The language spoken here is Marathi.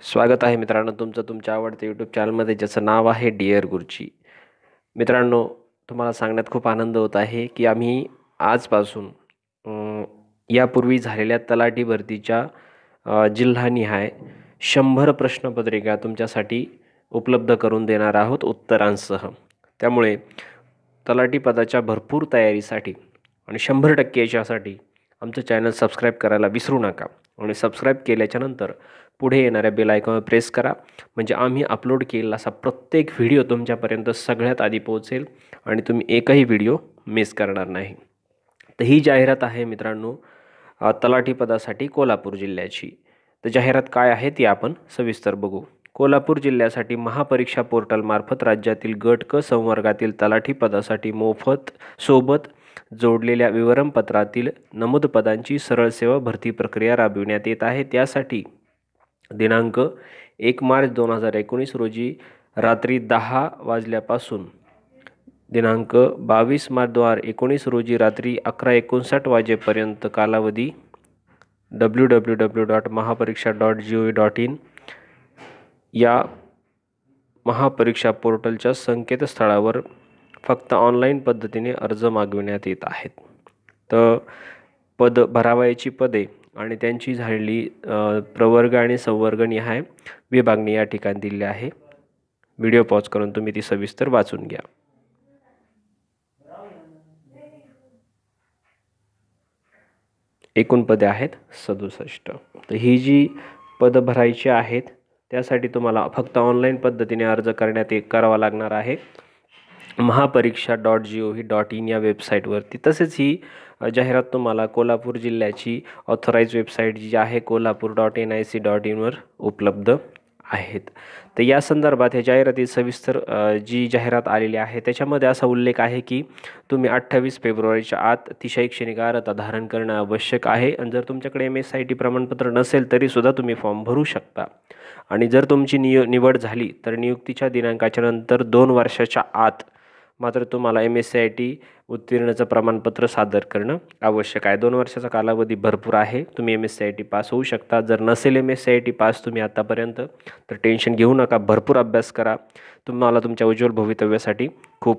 स्वागत आहे मित्रांनो तुमचं तुमच्या आवडत्या यूट्यूब चॅनलमध्ये ज्याचं नाव आहे डिअर गुरुजी. मित्रांनो तुम्हाला सांगण्यात खूप आनंद होत आहे की आम्ही आजपासून यापूर्वी झालेल्या तलाठी भरतीच्या जिल्हानिहाय शंभर प्रश्नपत्रिका तुमच्यासाठी उपलब्ध करून देणार आहोत उत्तरांसह. त्यामुळे तलाठी पदाच्या भरपूर तयारीसाठी आणि शंभर टक्के यशासाठी आमचं चॅनल सबस्क्राईब करायला विसरू नका आणि सबस्क्राईब केल्याच्यानंतर पुढे येणाऱ्या बेल आयकॉनवर प्रेस करा. म्हणजे आम्ही अपलोड केलेला असा प्रत्येक व्हिडिओ तुमच्यापर्यंत सगळ्यात आधी पोहोचेल आणि तुम्ही एकही व्हिडिओ मिस करणार नाही. तर ही जाहिरात आहे मित्रांनो तलाठीपदासाठी तलाठी पदासाठी कोल्हापूर जिल्ह्याची. तर जाहिरात काय आहे ती आपण सविस्तर बघू. कोल्हापूर जिल्ह्यासाठी महापरीक्षा पोर्टलमार्फत राज्यातील गट क संवर्गातील तलाठी पदासाठी मोफत सोबत जोडलेल्या विवरणपत्रातील नमूद पदांची सरळ सेवा भरती प्रक्रिया राबविण्यात येत आहे. त्यासाठी दिनांक एक मार्च दोन हजार एकोणीस रोजी रात्री दहा वाजल्यापासून दिनांक बावीस मार्च दोन हजार एकोणीस रोजी रात्री अकरा एकोणसाठ वाजेपर्यंत कालावधी W W W dot Mahapariksha dot G O V dot in या महापरीक्षा पोर्टलच्या संकेतस्थळावर फक्त ऑनलाईन पद्धतीने अर्ज मागविण्यात येत आहेत. तर पद भरावयाची पदे आणि त्यांची झालेली प्रवर्ग आणि संवर्गनिहाय विभागणी या ठिकाणी दिली आहे. व्हिडिओ पॉज करून तुम्ही ती सविस्तर वाचून घ्या. एकूण पदे आहेत सदुसष्ट. तर ही जी पदं भरायची आहेत त्यासाठी तुम्हाला फक्त ऑनलाईन पद्धतीने अर्ज करण्यात करावा लागणार आहे. Mahapariksha dot G O V dot in या वेबसाईटवरती. तसेच ही जाहिरात तुम्हाला कोल्हापूर जिल्ह्याची ऑथोराईज वेबसाईट जी आहे Kolhapur dot N I C dot इनवर उपलब्ध आहेत. तर या संदर्भात ह्या जाहिरातीत सविस्तर जी जाहिरात आलेली आहे त्याच्यामध्ये असा उल्लेख आहे की तुम्ही अठ्ठावीस फेब्रुवारीच्या आत ती शैक्षणिक अर्हता धारण करणं आवश्यक आहे. आणि जर तुमच्याकडे एम एस आय टी प्रमाणपत्र नसेल तरीसुद्धा तुम्ही फॉर्म भरू शकता. आणि जर तुमची निय निवड झाली तर नियुक्तीच्या दिनांकाच्या नंतर दोन वर्षाच्या आत मात्र तुम्हाला M S C I T उत्तीर्णचं प्रमाणपत्र सादर करणं आवश्यक आहे. दोन वर्षाचा कालावधी भरपूर आहे. तुम्ही M S C I T pass होऊ शकता. जर नसेल M S C I T pass तुम्ही आतापर्यंत तर टेन्शन घेऊ नका. भरपूर अभ्यास करा. तुम्हाला तुमच्या उज्ज्वल भवितव्यासाठी खूप